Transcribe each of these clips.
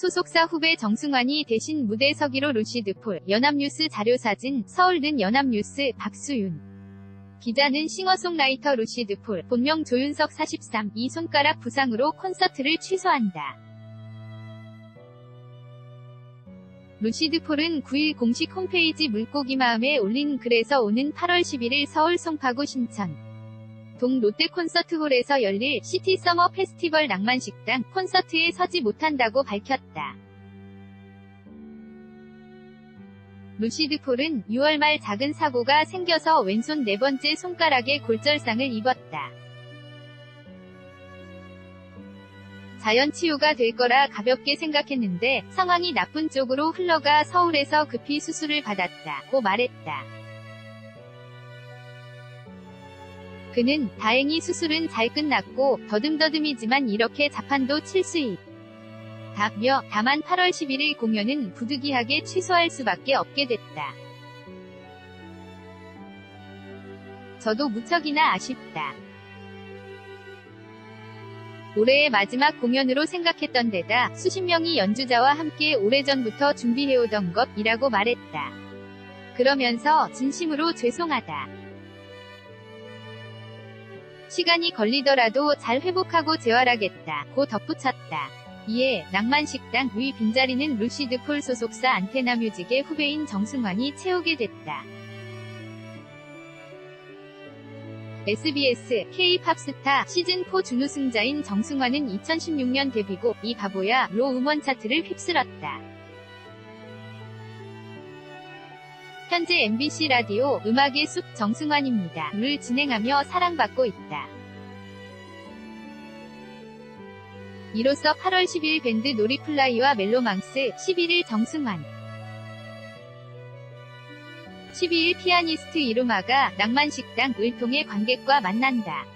소속사 후배 정승환이 대신 무대 서기로 루시드 폴, 연합뉴스 자료사진, 서울든 연합뉴스 박수윤. 기자는 싱어송라이터 루시드 폴, 본명 조윤석 43, 이 손가락 부상으로 콘서트를 취소한다. 루시드 폴은 9일 공식 홈페이지 물고기 마음에 올린 글에서 오는 8월 11일 서울 송파구 신천 동 롯데 콘서트홀에서 열릴 시티 서머 페스티벌 낭만식당 콘서트에 서지 못한다고 밝혔다. 루시드 폴은 6월 말 작은 사고가 생겨서 왼손 네 번째 손가락에 골절상을 입었다. 자연 치유가 될 거라 가볍게 생각했는데 상황이 나쁜 쪽으로 흘러가 서울에서 급히 수술을 받았다고 말했다. 그는 다행히 수술은 잘 끝났고 더듬더듬이지만 이렇게 자판도 칠 수 있다며 다만 8월 11일 공연은 부득이하게 취소할 수밖에 없게 됐다. 저도 무척이나 아쉽다. 올해의 마지막 공연으로 생각했던 데다 수십 명이 연주자와 함께 오래전부터 준비해오던 것이라고 말했다. 그러면서 진심으로 죄송하다. 시간이 걸리더라도 잘 회복하고 재활하겠다. 고 덧붙였다. 이에 낭만식당 위 빈자리는 루시드 폴 소속사 안테나 뮤직의 후배인 정승환이 채우게 됐다. SBS K-팝스타 시즌4 준우승자인 정승환은 2016년 데뷔곡 이 바보야로 음원 차트를 휩쓸었다. 현재 MBC 라디오 음악의 숲 정승환입니다. 를 진행하며 사랑받고 있다. 이로써 8월 10일 밴드 놀이플라이와 멜로망스, 11일 정승환 12일 피아니스트 이루마가 낭만식당을 통해 관객과 만난다.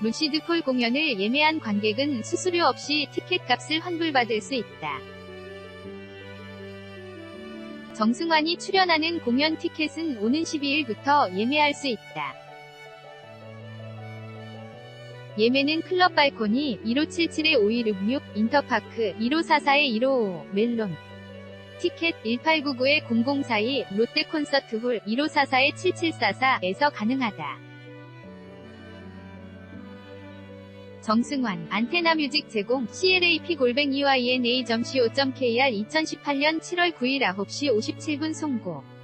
루시드 폴 공연을 예매한 관객은 수수료 없이 티켓값을 환불받을 수 있다. 정승환이 출연하는 공연 티켓은 오는 12일부터 예매할 수 있다. 예매는 클럽 발코니 1577-5166, 인터파크 1544-1555, 멜론 티켓 1899-0042, 롯데 콘서트홀 1544-7744에서 가능하다. 정승환, 안테나 뮤직 제공, CLAP 골뱅 EYNA.co.kr 2018년 7월 9일 9시 57분 송고